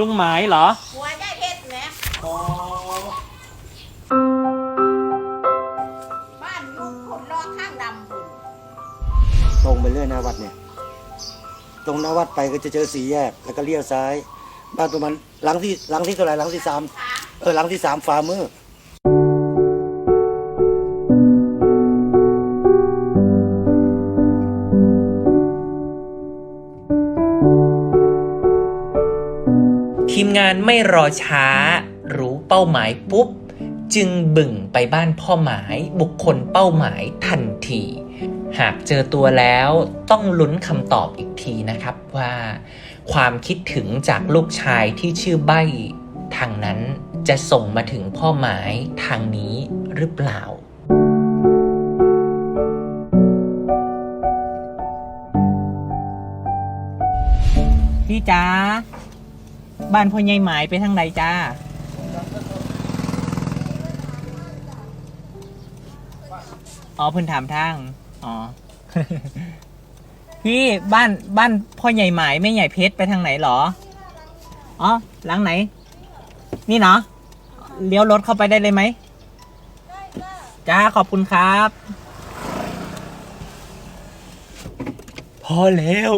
ลุงหมายเหรอ หัวได้เพชรนะอ๋อบ้านอยู่คนรอข้างดำคุณตรงไปเรื่อยหน้าวัดเนี่ย ตรงหน้าวัดไปก็จะเจอสี่แยก แล้วก็เลี้ยวซ้าย บ้านประมาณหลังที่หลังที่เท่าไหร่หลังที่สามสามเออหลังที่สามฝ่ามือ ทีมงานไม่รอช้า รู้เป้าหมายปุ๊บ จึงบึ่งไปบ้านพ่อหมายบุคคลเป้าหมายทันที หากเจอตัวแล้วต้องลุ้นคำตอบอีกทีนะครับว่า ความคิดถึงจากลูกชายที่ชื่อใบ้ทางนั้นจะส่งมาถึงพ่อหมายทางนี้หรือเปล่าพี่จ้า บ้านพ่อใหญ่หมายไปทางใดจ้า อ๋อเพิ่นถามทาง อ๋อ พี่บ้านบ้านพ่อใหญ่หมายไม่ใหญ่เพชรไปทางไหนหรอ อ๋อหลังไหน นี่เนาะเลี้ยวรถเข้าไปได้เลยไหมจ้าขอบคุณครับ พอแล้ว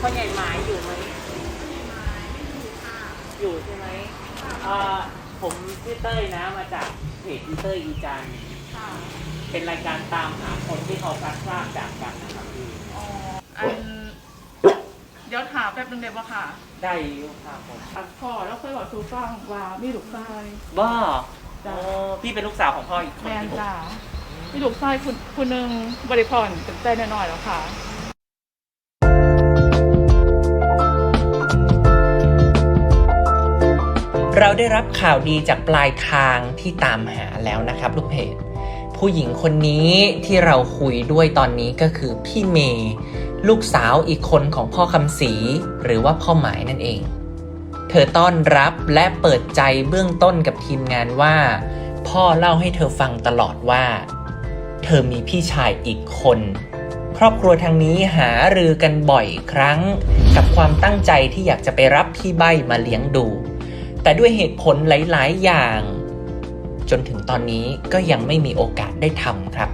พ่อใหญ่หมายอยู่ไหมอยู่ใช่ไหมเอ่อผมชื่อเต้ยนะมาจากเพจอีเต้ยอีจันทร์เป็นรายการตามหาคนที่เขาพลัดพรากจากกันนะครับพี่อันเดี๋ยวถามแป๊บนึงเดี๋ยวว่าค่ะ ได้อยู่ครับผมอันพ่อแล้วเคยบอกซูฟังว่ามีลูกชายบ้าจ้ะโอ้พี่เป็นลูกสาวของพ่ออีกคนแมนที่ผมจ้ามีลูกชายคุณคุณหนึ่งบริพรเป็นใจน้อยๆแล้วค่ะ เราได้รับข่าวดีจากปลายทางที่ตามหาแล้วนะครับลูกเพจผู้หญิงคนนี้ที่เราคุยด้วยตอนนี้ก็คือพี่เมย์ลูกสาวอีกคนของพ่อคำศรีหรือว่าพ่อหมายนั่นเอง เธอต้อนรับและเปิดใจเบื้องต้นกับทีมงานว่า พ่อเล่าให้เธอฟังตลอดว่า เธอมีพี่ชายอีกคน ครอบครัวทางนี้หารือกันบ่อยครั้ง กับความตั้งใจที่อยากจะไปรับพี่ใบมาเลี้ยงดู แต่ด้วยเหตุผลหลาย ๆ อย่าง จนถึงตอนนี้ก็ยังไม่มีโอกาสได้ทำครับ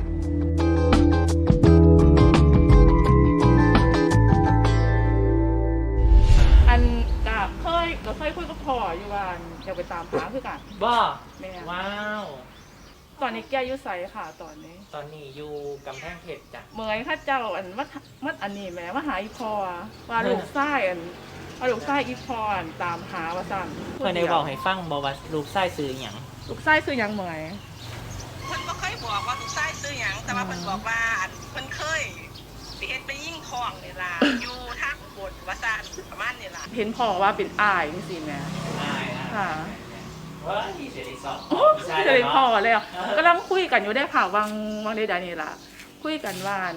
อันกะเคยก็เคยคุยกับพ่ออยู่ว่าอยากไปตามหาคือกันบ้าแม่ว้าว ตอนนี้แกอายุใสค่ะตอนนี้ ตอนนี้อยู่กำแพงเพชรจ้ะ เมยข้าเจ้าอันมัดมัดอันนี้แหม่มาหาอีพอว่าลูกชายอัน ว่าลูกชายอีพออันตามหาว่าสั่นเพื่อนในบอกให้ฟังบอกว่าลูกไส้ซื้ออย่างลูกชายคือหยังเมยเพิ่นบ่เคยบอกว่าลูกชายซื้อหยังแต่ว่าเพิ่นบอกว่าอันเพิ่นเคยไปเฮ็ดไปยิ่งทองนี่ล่ะอยู่ทางอุบลว่าซั่นประมาณนี้ล่ะเห็นพ่อว่าเป็นอ้ายนี่สิแหม่ได้นะค่ะว่าที่เสียดีสองโอ้จะได้พ่อเลยอะกำลังคุยกันอยู่ได้ค่ะวังวังใดๆนี่ล่ะคุยกันว่าอัน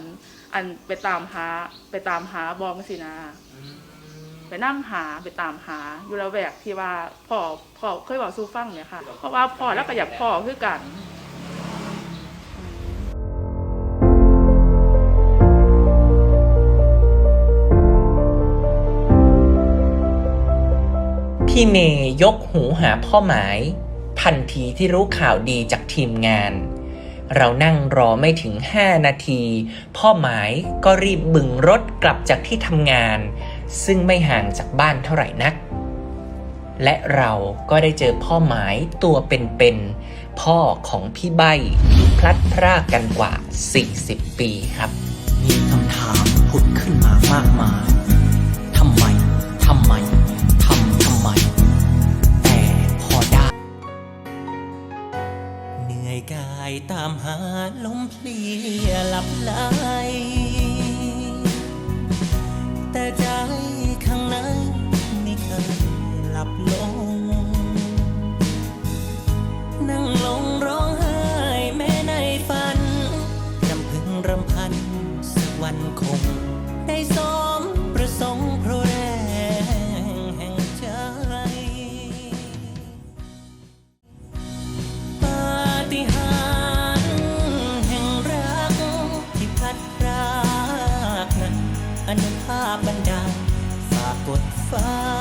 อันไปตามหาไปตามหาบองสินะ ไปนั่งหาไปตามหาอยู่แล้วแวกที่ว่าพ่อพ่อเคยบอกซูฟังเนี่ยค่ะเพราะว่าพ่อแล้วก็อยากพ่อคือกันพี่เมย์ยกหูหาพ่อหมาย ทันทีที่รู้ข่าวดีจากทีมงาน เรานั่งรอไม่ถึง 5 นาที พ่อหมายก็รีบบึงรถกลับจากที่ทำงาน ซึ่งไม่ห่างจากบ้านเท่าไหร่นัก และเราก็ได้เจอพ่อหมายตัวเป็นๆพ่อของพี่ใบที่พลัดพรากกันกว่า 40 ปีครับ มีคำถามผุดขึ้นมามากมายทำไมทำไมทำทำไม แต่พอได้ เหนื่อยกายตามหาลมเพลียหลับไหลแต่ใจ รำพันสักวันคง ได้สมประสงค์พราะแรงแห่งใจ ปาฏิหาริย์แห่งรักที่พัดรากนั้นอนุภาพบันดาลฝากกดฟ้า